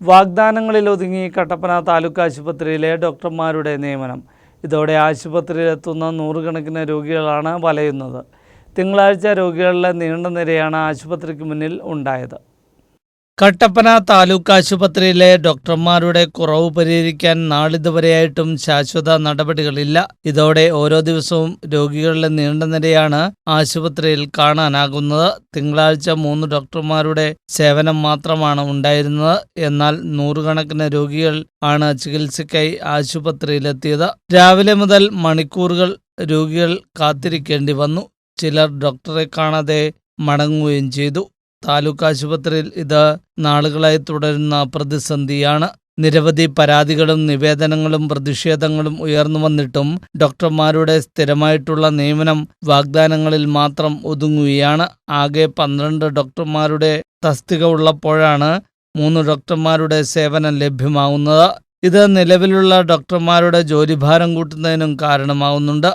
വാഗ്ദാനങ്ങളിൽ ഒതുങ്ങി കട്ടപ്പന താലൂക്ക് ആശുപത്രിയിലെ ഡോക്ടർമാരുടെ നിയമനം. ഇതോടെ ആശുപത്രിയിലെത്തുന്ന നൂറുകണക്കിന് രോഗികളാണ് വലയുന്നത്. തിങ്കളാഴ്ച രോഗികളുടെ നീണ്ട നിരയാണ് ആശുപത്രിക്ക് മുന്നിൽ ഉണ്ടായത്. കട്ടപ്പന താലൂക്ക് ആശുപത്രിയിലെ ഡോക്ടർമാരുടെ കുറവ് പരിഹരിക്കാൻ നാളിതുവരെയായിട്ടും ശാശ്വത നടപടികളില്ല. ഇതോടെ ഓരോ ദിവസവും രോഗികളുടെ നീണ്ട നിരയാണ് ആശുപത്രിയിൽ കാണാനാകുന്നത്. തിങ്കളാഴ്ച മൂന്ന് ഡോക്ടർമാരുടെ സേവനം മാത്രമാണ് ഉണ്ടായിരുന്നത്. എന്നാൽ നൂറുകണക്കിന് രോഗികൾ ആണ് ചികിത്സയ്ക്കായി ആശുപത്രിയിലെത്തിയത്. രാവിലെ മുതൽ മണിക്കൂറുകൾ രോഗികൾ കാത്തിരിക്കേണ്ടി വന്നു. ചിലർ ഡോക്ടറെ കാണാതെ മടങ്ങുകയും ചെയ്തു. താലൂക്ക് ആശുപത്രിയിൽ ഇത് നാളുകളായി തുടരുന്ന പ്രതിസന്ധിയാണ്. നിരവധി പരാതികളും നിവേദനങ്ങളും പ്രതിഷേധങ്ങളും ഉയർന്നു വന്നിട്ടും ഡോക്ടർമാരുടെ സ്ഥിരമായിട്ടുള്ള നിയമനം വാഗ്ദാനങ്ങളിൽ മാത്രം ഒതുങ്ങുകയാണ്. ആകെ പന്ത്രണ്ട് ഡോക്ടർമാരുടെ തസ്തിക ഉള്ളപ്പോഴാണ് മൂന്ന് ഡോക്ടർമാരുടെ സേവനം ലഭ്യമാവുന്നത്. ഇത് നിലവിലുള്ള ഡോക്ടർമാരുടെ ജോലിഭാരം കൂട്ടുന്നതിനും കാരണമാവുന്നുണ്ട്.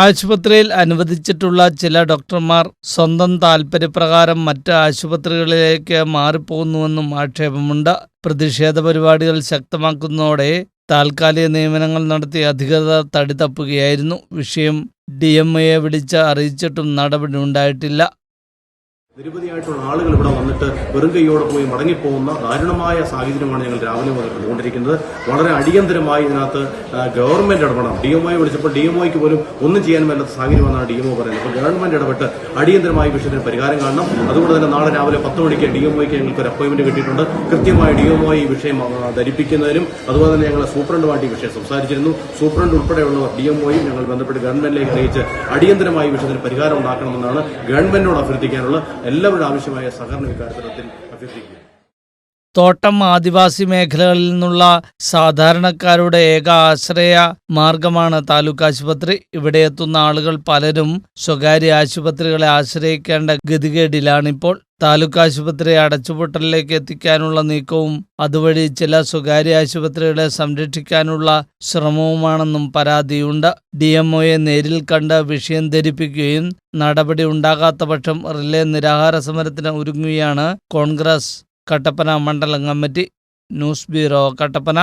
ആശുപത്രിയിൽ അനുവദിച്ചിട്ടുള്ള ചില ഡോക്ടർമാർ സ്വന്തം താൽപര്യപ്രകാരം മറ്റ് ആശുപത്രികളിലേക്ക് മാറിപ്പോകുന്നുവെന്നും ആക്ഷേപമുണ്ട്. പ്രതിഷേധ പരിപാടികൾ ശക്തമാക്കുന്നതോടെ താൽക്കാലിക നിയമനങ്ങൾ നടത്തി അധികൃതർ തടിതപ്പുകയായിരുന്നു വിഷയം ഡി എം എയെ വിളിച്ച് അറിയിച്ചിട്ടും നടപടി ഉണ്ടായിട്ടില്ല. നിരവധിയായിട്ടുള്ള ആളുകൾ ഇവിടെ വന്നിട്ട് വെറും കൈയോടെ പോയി മടങ്ങിപ്പോകുന്ന ദാരുണമായ സാഹചര്യമാണ് ഞങ്ങൾ രാവിലെ മുതൽ കണ്ടുകൊണ്ടിരിക്കുന്നത്. വളരെ അടിയന്തരമായി ഇതിനകത്ത് ഗവൺമെന്റ് ഇടപെടണം. ഡി എം വിളിച്ചപ്പോൾ ഡി എം പോലും ഒന്നും ചെയ്യാൻ മേലാത്ത സാഹചര്യമെന്നാണ് ഡി എം പറയുന്നത്. അപ്പോൾ ഗവൺമെന്റ് ഇടപെട്ട് അടിയന്തരമായി വിഷയത്തിന് പരിഹാരം കാണണം. അതുകൊണ്ട് തന്നെ നാളെ രാവിലെ പത്ത് മണിക്ക് ഡി എം ഞങ്ങൾക്ക് ഒരു അപ്പോയിന്റ്മെന്റ് കിട്ടിയിട്ടുണ്ട്. കൃത്യമായി ഡി എം ഈ വിഷയം ധരിപ്പിക്കുന്നതിനും അതുപോലെ തന്നെ ഞങ്ങൾ സൂപ്രണ്ടുമായിട്ട് ഈ വിഷയം സംസാരിച്ചിരുന്നു. സൂപ്രണ്ട് ഉൾപ്പെടെയുള്ളവർ ഡി എം ഞങ്ങൾ ബന്ധപ്പെട്ട് ഗവൺമെന്റിലേക്ക് അറിയിച്ച് അടിയന്തരമായി വിഷയത്തിന് പരിഹാരം ഉണ്ടാക്കണമെന്നാണ് ഗവൺമെന്റിനോട് അഭ്യർത്ഥിക്കാനുള്ള എല്ലാവരുടെ ആവശ്യമായ സഹകരണം ഇക്കാര്യത്തിൽ അഭ്യർത്ഥിക്കുക തോട്ടം ആദിവാസി മേഖലകളിൽ നിന്നുള്ള സാധാരണക്കാരുടെ ഏക ആശ്രയ മാർഗമാണ് താലൂക്ക് ആശുപത്രി. ഇവിടെ എത്തുന്ന ആളുകൾ പലരും സ്വകാര്യ ആശുപത്രികളെ ആശ്രയിക്കേണ്ട ഗതികേടിലാണിപ്പോൾ. താലൂക്ക് ആശുപത്രി അടച്ചുപൂട്ടലിലേക്ക് എത്തിക്കാനുള്ള നീക്കവും അതുവഴി ചില സ്വകാര്യ ആശുപത്രികളെ സംരക്ഷിക്കാനുള്ള ശ്രമവുമാണെന്നും പരാതിയുണ്ട്. ഡി എംഒയെ നേരിൽ കണ്ട് വിഷയം ധരിപ്പിക്കുകയും നടപടി ഉണ്ടാകാത്ത പക്ഷം റിലേ നിരാഹാര സമരത്തിന് ഒരുങ്ങുകയാണ് കോൺഗ്രസ്. കട്ടപ്പന മണ്ഡലം കമ്മിറ്റി. News bureau Kattappana.